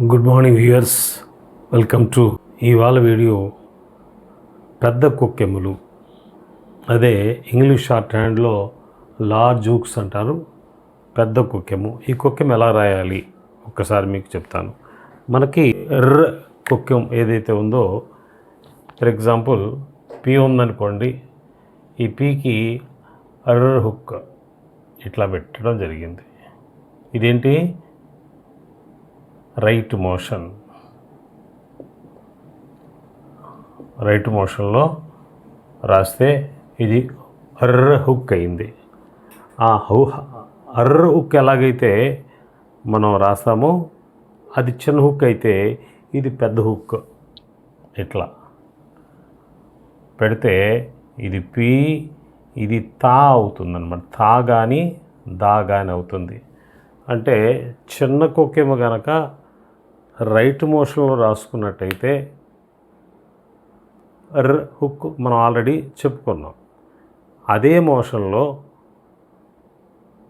Good morning viewers. Welcome to ఇవాళ video పెద్ద కుక్కెములు. అదే ఇంగ్లీష్ షార్ట్ హ్యాండ్లో లార్జ్ హూక్స్ అంటారు పెద్ద కుక్కెము. ఈ కుక్కెం ఎలా రాయాలి? ఒక్కసారి మీకు చెప్తాను. మనకి ఎర్ర కుక్కెం ఏదైతే ఉందో ఫర్ ఎగ్జాంపుల్ పీ ఉందనుకోండి ఈ పీకి అర్ర హుక్ ఇట్లా పెట్టడం జరిగింది. ఇదేంటి? Right motion. రైట్ మోషన్లో రాస్తే ఇది అర్ర హుక్ అయింది. ఆ హౌ అర్ర హుక్ ఎలాగైతే మనం రాస్తామో అది చిన్న హుక్ అయితే ఇది పెద్ద హుక్. ఇట్లా. పెడితే ఇది పి ఇది తా అవుతుందన్నమాట. తా కానీ దా కానీ అవుతుంది. అంటే చిన్న కుక్కేమో కనుక రైట్ మోషన్లో రాసుకున్నట్టయితే ర్ హుక్ మనం ఆల్రెడీ చెప్పుకున్నాం. అదే మోషన్లో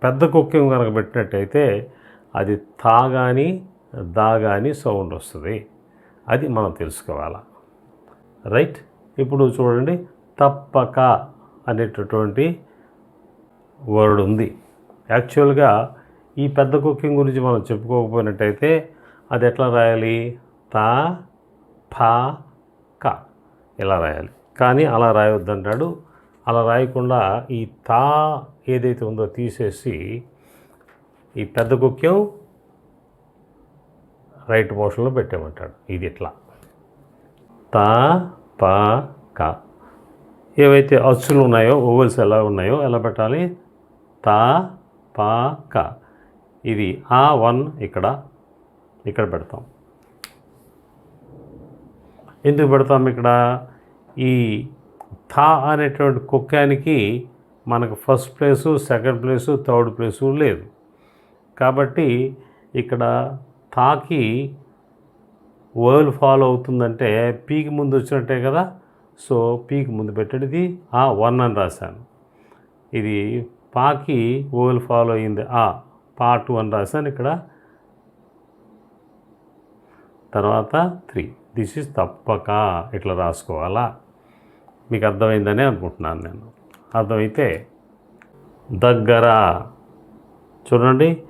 పెద్ద కుక్కేం కనుక పెట్టినట్టయితే అది తా కానీ దా కానీ సౌండ్ వస్తుంది. అది మనం తెలుసుకోవాలి. రైట్? ఇప్పుడు చూడండి. తప్పక అనేటటువంటి వర్డ్ ఉంది. యాక్చువల్గా ఈ పెద్ద కుకింగ్ గురించి మనం చెప్పుకోకపోయినట్టయితే అది ఎట్లా రాయాలి? తా ఫా క. ఇలా రాయాలి? కానీ అలా రాయొద్దంటాడు. అలా రాయకుండా ఈ తా ఏదైతే ఉందో తీసేసి ఈ పెద్ద కుక్యం రైట్ మోషన్లో పెట్టామంటాడు ఇది ఇట్లా. తా పా క. ఏవైతే అచ్చులు ఉన్నాయో ఓవల్స్ ఎలా ఉన్నాయో ఎలా పెట్టాలి? తా పా క. ఇది ఆ వన్ ఇక్కడ ఇక్కడ పెడతాం. ఎందుకు పెడతాం ఇక్కడ? ఈ థా అనేటువంటి కుక్కానికి మనకు first place second place third place లేదు. కాబట్టి ఇక్కడ థాకి వర్ల్ ఫాలో అవుతుందంటే పీకి ముందు వచ్చినట్టే కదా? సో పీకి ముందు పెట్టేది ఆ వన్ అని రాశాను. ఇది పాకి ఓవెల్ ఫాలో అయింది ఆ పా టూ అని రాశాను ఇక్కడ. తర్వాత త్రీ. దిస్ ఇస్ తప్పక ఇట్లా రాసుకోవాలా? మీకు అర్థమైందని అనుకుంటున్నాను నేను. అర్థమైతే దగ్గర చూడండి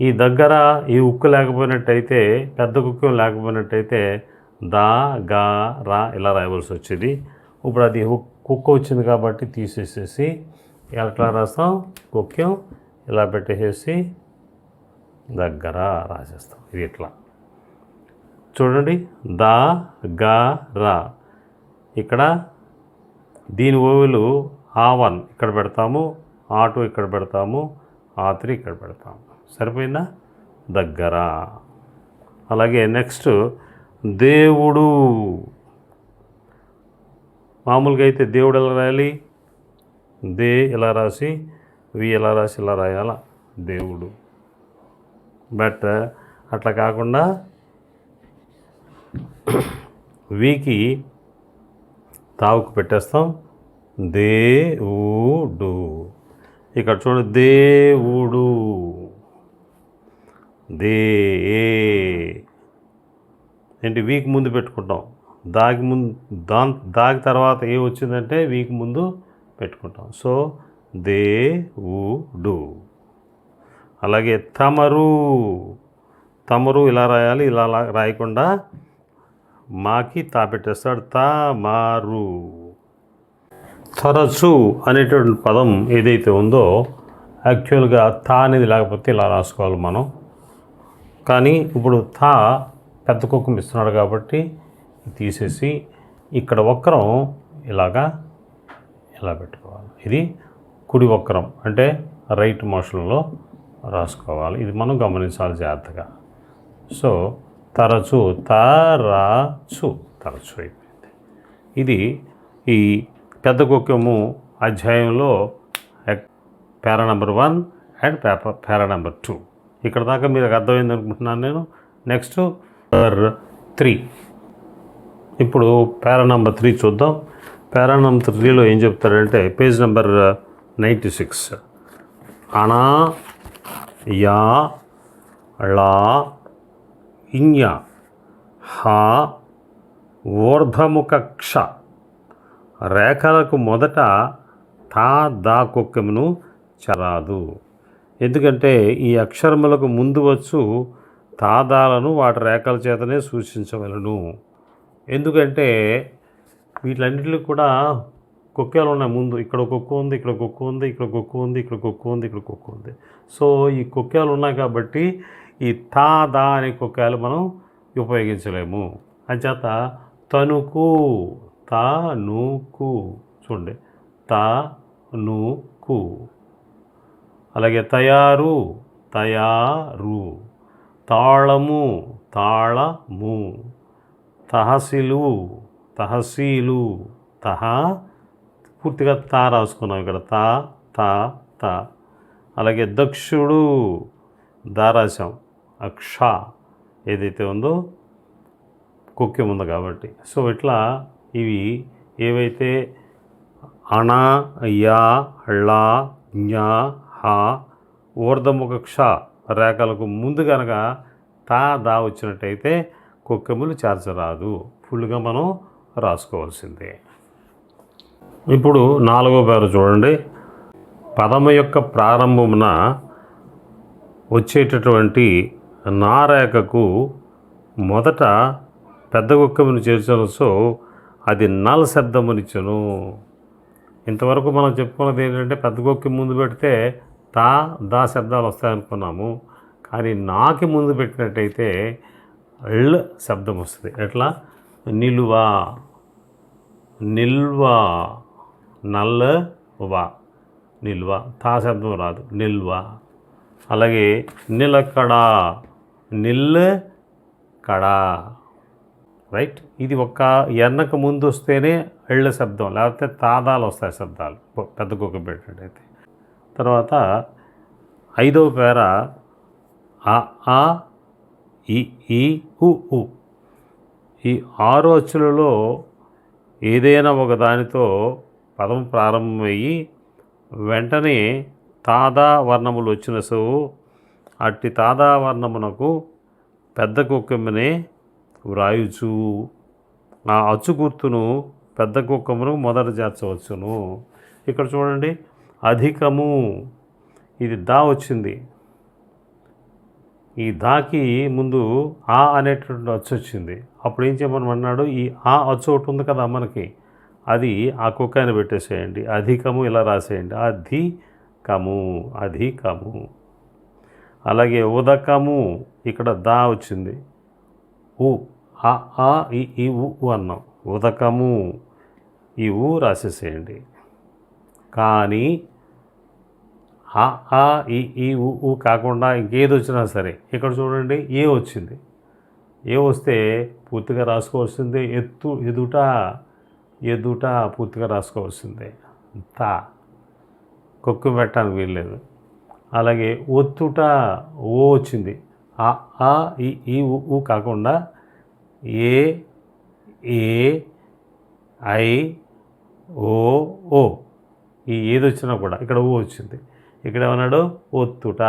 ఈ దగ్గర ఈ ఉక్కు లేకపోయినట్టయితే పెద్ద కుక్కు లేకపోయినట్టయితే దా గా రా ఇలా రాయవలసి వచ్చేది. ఇప్పుడు అది కుక్క వచ్చింది కాబట్టి తీసేసేసి ఎట్లా రాస్తాం? కుక్యం ఇలా పెట్టేసేసి దగ్గర రాసేస్తాం. ఇది ఇట్లా చూడండి. దా గా రా. ఇక్కడ దీని ఓవిలు ఆ వన్ ఇక్కడ పెడతాము ఆ టూ ఇక్కడ పెడతాము ఆ త్రీ ఇక్కడ పెడతాము. సరిపోయిందా? దగ్గర. అలాగే నెక్స్ట్ దేవుడు. మామూలుగా అయితే దేవుడు ఎలా రాయాలి? దే ఇలా రాసి వి ఎలా రాసి ఇలా రాయాల? దేవుడు. బట్ అట్లా కాకుండా వీకి తావుకు పెట్టేస్తాం. దేవుడు ఇక్కడ చూడు దేవుడు దే ఏంటి వీక్ ముందు పెట్టుకుంటాం. దాగి ముందు దాని దాగి తర్వాత ఏ వచ్చిందంటే వీక్ ముందు పెట్టుకుంటాం. సో దేవుడు అలాగే తమరు. తమరు ఇలా రాయాలి ఇలా రాయకుండా మాకి తా పెట్టేస్తాడు తమారు. తరచు అనేటువంటి పదం ఏదైతే ఉందో యాక్చువల్గా తా అనేది లేకపోతే ఇలా రాసుకోవాలి మనం. కానీ ఇప్పుడు తా పెద్ద కుక్కం ఇస్తున్నాడు కాబట్టి తీసేసి ఇక్కడ వక్రం ఇలాగా ఇలా పెట్టుకోవాలి. ఇది కుడి వక్రం అంటే రైట్ మోషన్లో రాసుకోవాలి. ఇది మనం గమనించాలి జాగ్రత్తగా. సో తరచు తరచు తరచు అయిపోయింది. ఇది ఈ పెద్ద కుక్కము అధ్యాయంలో para number one and paper para number two. ఇక్కడ దాకా మీకు అర్థమైంది అనుకుంటున్నాను నేను. Next three. ఇప్పుడు పేరా నెంబర్ త్రీ చూద్దాం. పేరా నెంబర్ త్రీలో ఏం చెప్తారంటే పేజ్ నెంబర్ నైంటీ సిక్స్. అనా యా లా ఇన్య హా ఊర్ధముఖ క్ష రేఖలకు మొదట తా దా కుక్కమును చరాదు. ఎందుకంటే ఈ అక్షరములకు ముందు వచ్చు తాదాలను వాటి రేఖల చేతనే సూచించవలను. ఎందుకంటే వీటిలన్నిటిలో కూడా కుక్కలు ఉన్నాయి ముందు. ఇక్కడ కుక్క ఉంది ఇక్కడ కుక్క ఉంది ఇక్కడ కుక్క ఉంది ఇక్కడ కుక్క ఉంది ఇక్కడ కుక్క ఉంది. సో ఈ కుక్కలు ఉన్నాయి కాబట్టి ఈ తా దా అనే కుక్కలు మనం ఉపయోగించలేము. అంచేత తనుకు తా నూకు చూడండి. తా నూకు. అలాగే తయారు తయారు. తాళము తాళము. తహసిలు తహసీలు. తహ పూర్తిగా తా రాసుకున్నాం ఇక్కడ. తా తా తా. అలాగే దక్షుడు దా రాసాం అక్ష ఏదైతే ఉందో కుక్యం ఉంది కాబట్టి. సో ఇట్లా ఇవి ఏవైతే అణ యా ళ జ్ఞ హ ఊర్ధముఖ క్ష రేఖలకు ముందు కనుక తా దా వచ్చినట్టయితే కుక్కెములు చేర్చరాదు ఫుల్గా మనం రాసుకోవాల్సిందే. ఇప్పుడు నాలుగో పేరు చూడండి. పదము యొక్క ప్రారంభమున వచ్చేటటువంటి నారేఖకు మొదట పెద్ద కుక్కమును సో అది నల్ శబ్దమునిచ్చును. ఇంతవరకు మనం చెప్పుకున్నది ఏంటంటే పెద్ద కుక్కి ముందు పెడితే తా దా శబ్దాలు వస్తాయనుకున్నాము. కానీ నాకి ముందు పెట్టినట్టయితే ళ్ శబ్దం వస్తుంది ఎట్లా? నిలువ. నిల్వ. నల్ల వా. నిల్వ. తా శబ్దం రాదు. నిల్వ. అలాగే నిలకడ. నిల్ కడా. రైట్? ఇది ఒక ఎన్నకు ముందు వస్తేనే ఎళ్ళ శబ్దం లేకపోతే తాదాలు వస్తాయి శబ్దాలు. పెద్ద కుక్క పెట్టినట్టయితే. తర్వాత ఐదవ పేర ఆ ఆ ఈ ఈ ఉ ఈ ఆరు అచ్చులలో ఏదైనా ఒక దానితో పదం ప్రారంభమయ్యి వెంటనే తాదా వర్ణములు వచ్చిన సో అట్టి తాదావర్ణమునకు పెద్ద కుక్కమ్మనే వ్రాయుచు. ఆ అచ్చు గుర్తును పెద్ద కుక్కమును మొదట చేర్చవచ్చును. ఇక్కడ చూడండి అధికము. ఇది దా వచ్చింది. ఈ దాకి ముందు ఆ అనేటటువంటి అచ్చు వచ్చింది. అప్పుడు ఏం అన్నాడు ఈ ఆ అచ్చు ఒకటి ఉంది కదా మనకి అది ఆ కుక్కని పెట్టేసేయండి. అధికము ఇలా రాసేయండి. అధికము అధికము. అలాగే ఉదకము ఇక్కడ దా వచ్చింది. ఉ ఆ ఆ ఈ ఈ ఉ ఉ అన్నాం. ఉదకము ఈ ఊ రాసేసేయండి. కానీ ఆ ఆ ఈ ఈ ఊ ఊ కాకుండా ఇంకేది వచ్చినా సరే ఇక్కడ చూడండి ఏ వచ్చింది? ఏ వస్తే పూర్తిగా రాసుకోవాల్సిందే ఎత్తు ఎదుట ఎదుట పూర్తిగా రాసుకోవాల్సిందే. తా. కొక్కు పెట్టడానికి వీల్లేదు. అలాగే ఒత్తుట ఓ వచ్చింది. ఆ ఆ ఈ ఈ ఊ ఊ కాకుండా ఏ ఏ ఐ ఓ ఓ. ఈ ఏది వచ్చినా కూడా ఇక్కడ ఓ వచ్చింది. ఇక్కడ ఏమన్నాడు? ఒత్తుట.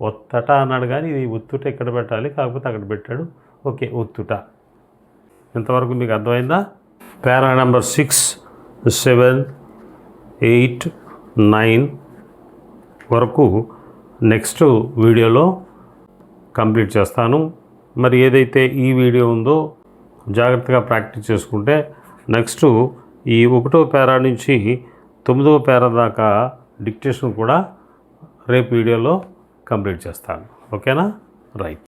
ఒత్తట అన్నాడు కానీ ఇది ఒత్తుట ఇక్కడ పెట్టాలి? కాకపోతే అక్కడ పెట్టాడు. ఓకే ఒత్తుట. ఇంతవరకు మీకు అర్థమైందా? Para number six seven eight nine వరకు నెక్స్ట్ వీడియోలో కంప్లీట్ చేస్తాను. మరి ఏదైతే ఈ వీడియో ఉందో జాగ్రత్తగా ప్రాక్టీస్ చేసుకుంటే నెక్స్ట్ ఈ ఒకటో పేరా నుంచి తొమ్మిదవ పేరా దాకా డిక్టేషన్ కూడా రేపు వీడియోలో కంప్లీట్ చేస్తాను. ఓకేనా? రైట్.